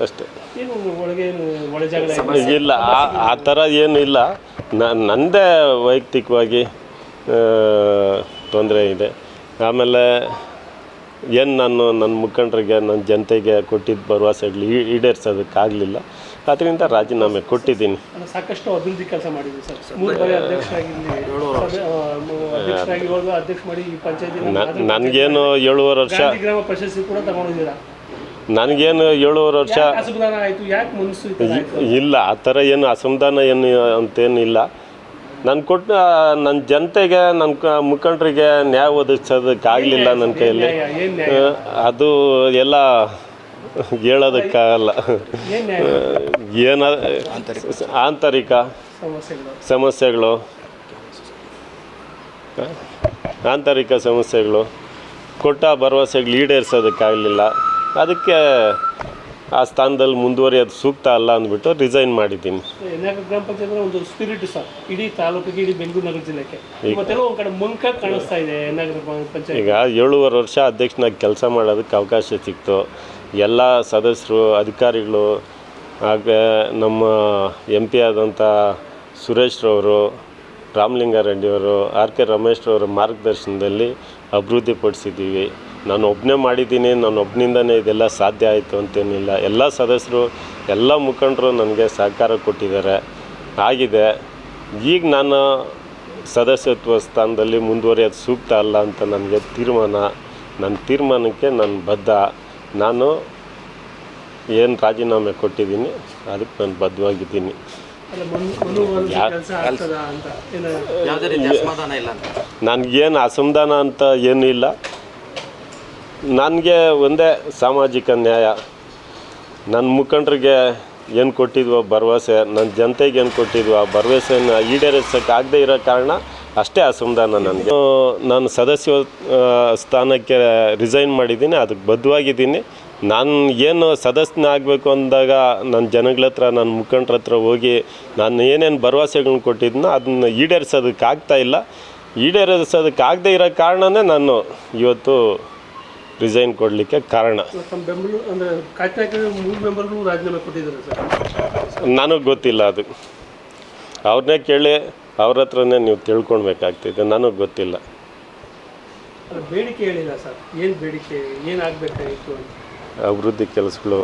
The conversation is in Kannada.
ಅಷ್ಟೇ. ಇಲ್ಲ? ಆ- ಆ ಥರ ಏನು ಇಲ್ಲ. ನಾನು ನನ್ನದೇ ವೈಯಕ್ತಿಕವಾಗಿ ತೊಂದರೆ ಇದೆ. ಆಮೇಲೆ ಏನು ನಾನು ನನ್ನ ಮುಖಂಡರಿಗೆ ನನ್ನ ಜನತೆಗೆ ಕೊಟ್ಟಿದ್ದ ಭರವಸೆಗಳು ಈ- ಈಡೇರ್ಸೋದಕ್ಕಾಗಲಿಲ್ಲ. ಅದರಿಂದ ರಾಜೀನಾಮೆ ಕೊಟ್ಟಿದ್ದೀನಿ. ಸಾಕಷ್ಟು ಅಭಿವೃದ್ಧಿ ಕೆಲಸ ಮಾಡಿದ್ದೀನಿ ಸರ್. ನನಗೇನು ಏಳುವರೆ ವರ್ಷ ಗ್ರಾಮ ಪ್ರಶಸ್ತಿ ಕೂಡ ತಗೊಂಡಿದ್ದೀರಾ? ನನಗೇನು ಏಳುವರೆ ವರ್ಷ ಇಲ್ಲ ಆ ಥರ ಏನು ಅಸಮಾಧಾನ ಏನು ಅಂತೇನಿಲ್ಲ. ನಾನು ಕೊಟ್ಟ ನನ್ನ ಜನತೆಗೆ ನನ್ನ ಮುಖಂಡರಿಗೆ ನ್ಯಾಯ ಒದಗಿಸೋದಕ್ಕಾಗಲಿಲ್ಲ ನನ್ನ ಕೈಯಲ್ಲಿ. ಅದು ಎಲ್ಲ ಹೇಳೋದಕ್ಕಾಗಲ್ಲ. ಏನ್ ಆಂತರಿಕ ಸಮಸ್ಯೆಗಳು. ಸಮಸ್ಯೆಗಳು. ಆಂತರಿಕ ಸಮಸ್ಯೆಗಳು. ಕೊಟ್ಟ ಭರವಸೆಗಳು ಈಡೇರಿಸೋದಕ್ಕಾಗಲಿಲ್ಲ. ಅದಕ್ಕೆ ಆ ಸ್ಥಾನದಲ್ಲಿ ಮುಂದುವರಿಯೋದು ಸೂಕ್ತ ಅಲ್ಲ ಅಂದ್ಬಿಟ್ಟು ರಿಸೈನ್ ಮಾಡಿದ್ದೀನಿ. ಗ್ರಾಮ ಪಂಚಾಯತ್ ಒಂದು ಸ್ಪಿರಿಟ್ ಸರ್. ಇಡೀ ತಾಲೂಕಿಗೆ ಇಡೀ ಬೆಂಗಳೂರು ನಗರ ಜಿಲ್ಲೆಗೆ. ಕಡೆ ಮುಂಕ ಕಾಣಿಸ್ತಾ ಇದೆ ಪಂಚಾಯತ್. ಈಗ ಏಳುವರೆ ವರ್ಷ ಅಧ್ಯಕ್ಷನಾಗಿ ಕೆಲಸ ಮಾಡೋದಕ್ಕೆ ಅವಕಾಶ ಸಿಕ್ತು. ಎಲ್ಲ ಸದಸ್ಯರು ಅಧಿಕಾರಿಗಳು ಆಗ ನಮ್ಮ ಎಂ ಪಿ ಆದಂಥ ಸುರೇಶ್ರವರು ರಾಮಲಿಂಗಾರೆಡ್ಡಿಯವರು ಆರ್ ಕೆ ರಮೇಶ್ರವರ ಮಾರ್ಗದರ್ಶನದಲ್ಲಿ ಅಭಿವೃದ್ಧಿಪಡಿಸಿದ್ದೀವಿ. ನಾನು ಒಬ್ಬನೇ ಮಾಡಿದ್ದೀನಿ ನಾನು ಒಬ್ಬನಿಂದನೇ ಇದೆಲ್ಲ ಸಾಧ್ಯ ಆಯಿತು ಅಂತೇನಿಲ್ಲ. ಎಲ್ಲ ಸದಸ್ಯರು ಎಲ್ಲ ಮುಖಂಡರು ನನಗೆ ಸಹಕಾರ ಕೊಟ್ಟಿದ್ದಾರೆ. ಆಗಿದೆ. ಈಗ ನಾನು ಸದಸ್ಯತ್ವ ಸ್ಥಾನದಲ್ಲಿ ಮುಂದುವರಿಯೋದು ಸೂಕ್ತ ಅಲ್ಲ ಅಂತ ನನಗೆ ತೀರ್ಮಾನ ನನ್ನ ತೀರ್ಮಾನಕ್ಕೆ ನಾನು ಬದ್ಧ. ನಾನು ಏನು ರಾಜೀನಾಮೆ ಕೊಟ್ಟಿದ್ದೀನಿ ಅದಕ್ಕೆ ನಾನು ಬದ್ಧವಾಗಿದ್ದೀನಿ. ನನಗೇನು ಅಸಮಾಧಾನ ಅಂತ ಏನೂ ಇಲ್ಲ. ನನಗೆ ಒಂದೇ ಸಾಮಾಜಿಕ ನ್ಯಾಯ. ನನ್ನ ಮುಖಂಡರಿಗೆ ಏನು ಕೊಟ್ಟಿದ್ವೋ ಭರವಸೆ ನನ್ನ ಜನತೆಗೆ ಏನು ಕೊಟ್ಟಿದ್ವೋ ಆ ಈಡೇರಿಸೋಕೆ ಆಗದೆ ಇರೋ ಕಾರಣ ಅಷ್ಟೇ ಅಸಮಾಧಾನ ನನಗೆ. ನಾನು ಸದಸ್ಯ ಸ್ಥಾನಕ್ಕೆ ರಿಸೈನ್ ಮಾಡಿದ್ದೀನಿ, ಅದಕ್ಕೆ ಬದ್ಧವಾಗಿದ್ದೀನಿ. ನಾನು ಏನು ಸದಸ್ಯನ ಆಗಬೇಕು ಅಂದಾಗ ನನ್ನ ಜನಗಳ ಹತ್ರ ನನ್ನ ಮುಖಂಡ್ರ ಹತ್ರ ಹೋಗಿ ನಾನು ಏನೇನು ಭರವಸೆಗಳನ್ನ ಕೊಟ್ಟಿದ್ನೋ ಅದನ್ನ ಈಡೇರಿಸೋದಕ್ಕೆ ಆಗ್ತಾ ಇಲ್ಲ. ಈಡೇರಿಸೋದಕ್ಕೆ ಆಗದೆ ಇರೋ ಕಾರಣನೇ ನಾನು ಇವತ್ತು ರಿಸೈನ್ ಕೊಡಲಿಕ್ಕೆ ಕಾರಣ. ನನಗೆ ಗೊತ್ತಿಲ್ಲ ಅದು. ಅವ್ರನ್ನೇ ಕೇಳಿ ಅವ್ರ ಹತ್ರನೇ ನೀವು ತಿಳ್ಕೊಳ್ಬೇಕಾಗ್ತಿದೆ ನನಗೆ ಗೊತ್ತಿಲ್ಲ. ಬೇಡಿಕೆ ಹೇಳಿಲ್ಲ ಸರ್. ಏನು ಬೇಡಿಕೆ ಏನು ಆಗ್ಬೇಕಾಗಿತ್ತು ಅಂತ? ಅಭಿವೃದ್ಧಿ ಕೆಲಸಗಳು